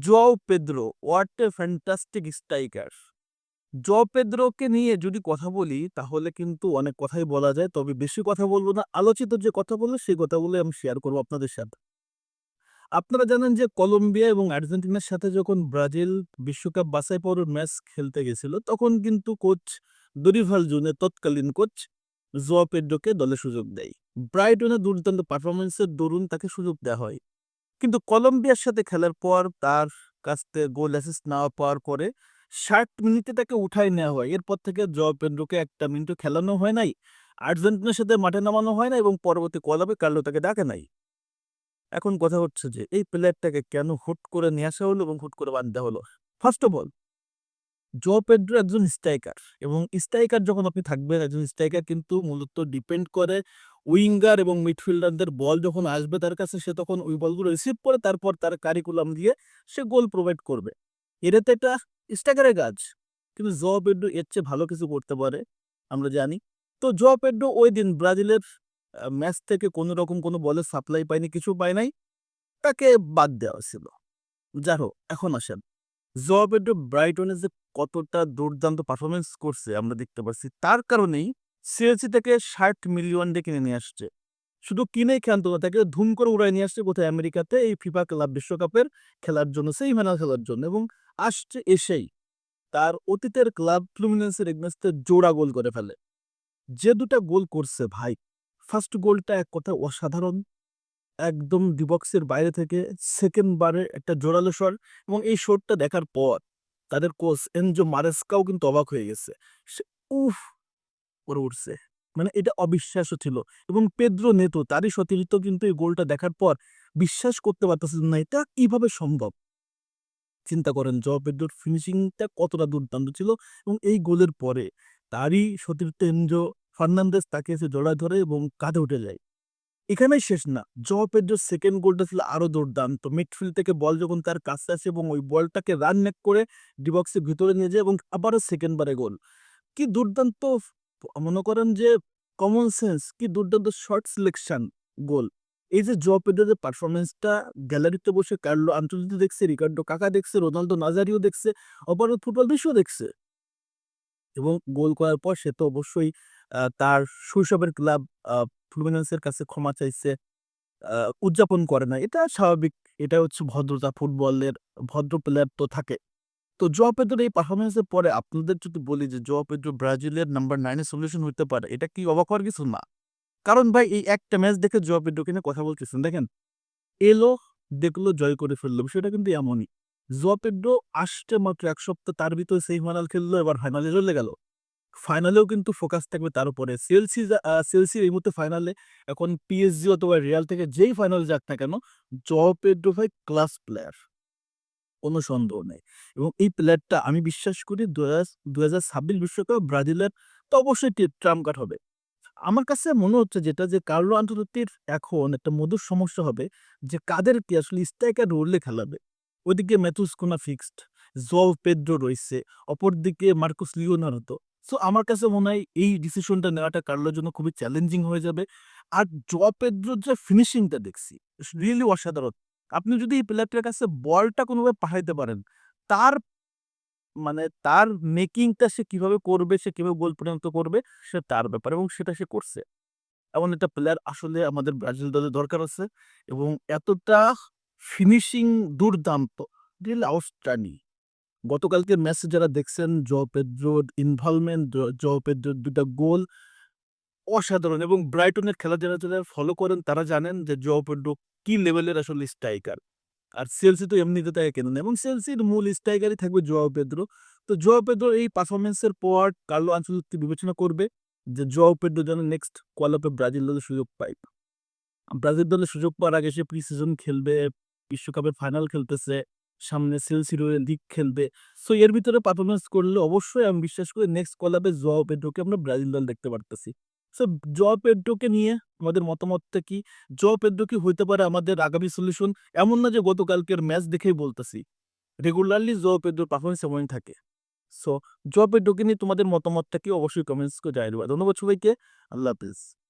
Joao Pedro what a fantastic striker Joao পেদ্রোকে নিয়ে যদি কথা বলি, তাহলে কিন্তু অনেক কথাই বলা যায়, তবে বেশি কথা বলব না। আলোচিত যে কথা বলব, সেই কথাগুলো আমি শেয়ার করব আপনাদের সাথে। আপনারা জানেন যে কলম্বিয়া এবং আর্জেন্টিনার সাথে যখন ব্রাজিল বিশ্বকাপ বাছাই পরের ম্যাচ খেলতে গেছিল, তখন কিন্তু কোচ দরিভাল জুনের তৎকালীন কোচ জোয়া পেড্রোকে দলে সুযোগ দেয়। ব্রাইটনের দুর্দান্ত পারফরমেন্সের দরুন তাকে সুযোগ দেওয়া হয়। কিন্তু কলম্বিয়ার সাথে খেলার পর তার কাছ থেকে গোল অ্যাসিস্ট না পাওয়ার পরে ষাট মিনিটে তাকে উঠাই নেওয়া হয়। এরপর থেকে জয়পেন্দ্রকে একটা মিনিটও খেলানো হয় নাই, আর্জেন্টিনার সাথে মাঠে নামানো হয় না এবং পরবর্তী কলাবে কার্লো তাকে ডাকে নাই। এখন কথা হচ্ছে যে, এই প্লেয়ারটাকে কেন হুট করে নিয়ে আসা হলো এবং হুট করে বাদ দেওয়া হলো? First of all Joao Pedro একজন স্ট্রাইকার এবং স্ট্রাইকার যখন আপনি থাকবেন, একজন স্ট্রাইকার কিন্তু মূলত ডিপেন্ড করে উইঙ্গার এবং মিডফিল্ডারদের বল যখন আসবে তার কাছে, সে তখন ওই বলগুলো রিসিভ করে, তারপর তার কারিকুলাম দিয়ে সে গোল প্রোভাইড করবে। এটা তো একটা স্ট্রাইকারের কাজ। কিন্তু জো পেড্রো এর চেয়ে ভালো কিছু করতে পারে, আমরা জানি। তো জো পেড্রো ওই দিন ব্রাজিলের ম্যাচ থেকে কোনো রকম কোনো বলের সাপ্লাই পায়নি, কিছু পায় নাই। তাকে বাদ দেওয়া ছিল। যাই হোক, এখন আসেন। জোয়া পেড্রো ব্রাইটনের যে কতটা দুর্দান্ত পারফরমেন্স করছে আমরা দেখতে পাচ্ছি তার কারণেই সিএলসি থেকে ষাট মিলিয়ন দিয়ে কিনে নিয়ে আসছে। শুধু কিনেই খেলতো না, তাকে ধুম করে উড়াই নিয়ে আসছে কোথায়? আমেরিকাতে এই ফিফা ক্লাব বিশ্বকাপের খেলার জন্য সেই ফাইনাল খেলার জন্য এবং আসছে এসেই। তার অতীতের ক্লাব ফ্লুমিনেন্সের এগনেস্টে জোড়া গোল করে ফেলে। যে দুটা গোল করছে ভাই ফার্স্ট গোলটা এক কথা অসাধারণ। একদম ডিবক্সের বাইরে থেকে সেকেন্ড বারে একটা জোরালো শট এবং এই শটটা দেখার পর তাদের কোচ এনজো মারেস্কাও কিন্তু অবাক হয়ে গেছে। উফ করে উঠছে। মানে এটা অবিশ্বাস্য ছিল এবং পেদ্রো নেতো তারই সতীর্থ কিন্তু এই গোলটা দেখার পর বিশ্বাস করতে পারতেছিল না, এটা কীভাবে সম্ভব? চিন্তা করেন, জ পেদ্রোর ফিনিশিংটা কতটা দুর্দান্ত ছিল এবং এই গোলের পরে তারই সতীর্থ এনজো ফার্নান্দেস তাকে এসে জড়ায় ধরে এবং কাঁধে উঠে যায়। এখানেই শেষ না। জ পেড্রোর সেকেন্ড গোলটা ছিল আরও দুর্দান্ত। মিডফিল্ড থেকে বল যখন তার কাছে আসে এবং ওই বলটাকে রান নেক করে ডিবক্সের ভিতরে নিয়ে যায় এবং আবারও সেকেন্ড বারে গোল কি দুর্দান্ত মনে করেন যে কমন সেন্স কি দুর্দান্ত শর্ট সিলেকশন গোল এই যে জ পেড্রোর পারফরমেন্সটা গ্যালারিতে বসে কার্লো আন্তর্জাতিক দেখছে রিকার্ডো কাকা দেখছে রোনালদো নাজারিও দেখছে অপরাধ ফুটবল বিশ্বও দেখছে। এবং গোল করার পর সে তো অবশ্যই তার শৈশবের ক্লাব ফ্লুমিনেন্সের কাছে ক্ষমা চাইছে উদযাপন করে না। এটা স্বাভাবিক এটা হচ্ছে ভদ্রতা, ফুটবলের ভদ্র প্লেয়ার তো থাকে। তো জোয়া এই পারফরমেন্সের পরে আপনাদের যদি বলি যে জোয়া ব্রাজিলের নাম্বার নাইনের সলিউশন হতে পারে, এটা কি অবাক হওয়ার কিছু? না। কারণ ভাই, এই একটা ম্যাচ দেখে জোয়া পেদ্রোকে নিয়ে কথা বলতেছেন। দেখেন এলো দেখল, জয় করে ফেলল। বিষয়টা কিন্তু এমনই। জোয়া পেদ্রো আসছে মাত্র এক সপ্তাহ, তার ভিতরে সেই ফাইনাল খেললো, এবার ফাইনালে চলে গেল। ফাইনালেও কিন্তু ফোকাস থাকবে তার উপরে। সিএলসি সিএলসি এই মুহূর্তে ফাইনালে এখন পিএসজি অথবা রিয়াল থেকে যেই ফাইনাল যাক না কেন জ পেড্রো ভাই ক্লাস প্লেয়ার কোনো সন্দেহ নেই। এবং এই প্লেয়ারটা আমি বিশ্বাস করি দু হাজার ছাব্বিশ বিশ্বকাপ ব্রাজিলের তো অবশ্যই ট্রাম কাট হবে। আমার কাছে মনে হচ্ছে যেটা, যে কার্লো আন্তর্জাতিক এখন একটা মধুর সমস্যা হবে, যে কাদেরকে আসলে স্ট্রাইকার রোলে খেলাবে। ওইদিকে ম্যাথুস কোনা ফিক্সড জল পেড্রো রয়েছে, অপরদিকে মার্কুস লিওনার্দো সো আমার কাছে মনে হয় এই ডিসিশনটা নেওয়াটা কার্লোর জন্য খুবই চ্যালেঞ্জিং হয়ে যাবে। আর পেদ্রোর যে ফিনিশিংটা দেখছি রিয়েলি অসাধারণ। আপনি যদি এই প্লেয়ারটার কাছে বলটা কোনোভাবে পাঠাইতে পারেন, তার মানে তার মেকিংটা সে কীভাবে করবে, সে কীভাবে গোল পরিণত করবে, সে তার ব্যাপার এবং সেটা সে করছে। এমন একটা প্লেয়ার আসলে আমাদের ব্রাজিল দলে দরকার আছে এবং এতটা ফিনিশিং দুর্দান্ত রিয়েলি আউটস্ট্যান্ডিং গতকালকের ম্যাচে যারা দেখছেন, জ পেদ্রোর ইনভলভমেন্ট জ পেদ্রোর দুটা গোল অসাধারণ এবং ব্রাইটনের খেলা যারা যারা ফলো করেন, তারা জানেন যে জ পেদ্রো কি লেভেলের আসলে স্ট্রাইকার আর সেলসি তো এমনিতে তাকে কেনেন এবং সেলসির মূল স্ট্রাইকারই থাকবে জোয়াও পেদ্রো। তো জোয়াও পেদ্রো এই পারফরমেন্সের পর কার্লো আঞ্চলিক বিবেচনা করবে যে জোয়াও পেদ্রো যেন নেক্সট কোয়ালাপে ব্রাজিল দলে সুযোগ পায়। ব্রাজিল দলে সুযোগ পাওয়ার আগে সে প্রি সিজন খেলবে, বিশ্বকাপের ফাইনাল খেলতেছে। সামনে সেলসির লিগ খেলবে। সো এর ভিতরে পারফরমেন্স করলে অবশ্যই আমি বিশ্বাস করি নেক্সট কলাবে জোয়াও পেড্রোকে আমরা ব্রাজিল দল দেখতে পারতেছি। সো জোয়া পেড্রোকে নিয়ে আমাদের মতামতটা কি? জোয়া পেড্রো কি হইতে পারে আমাদের আগামী সলিউশন এমন না যে গতকালকের ম্যাচ দেখেই বলতেছি। রেগুলারলি জোয়া পেড্রোর পারফরমেন্স এমনই থাকে। সো জোয়া পেড্রোকে নিয়ে তোমাদের মতামতটা কি? অবশ্যই কমেন্টস করে জানিয়ে দেবা। ধন্যবাদ সবাইকে। আল্লাহ হাফিজ।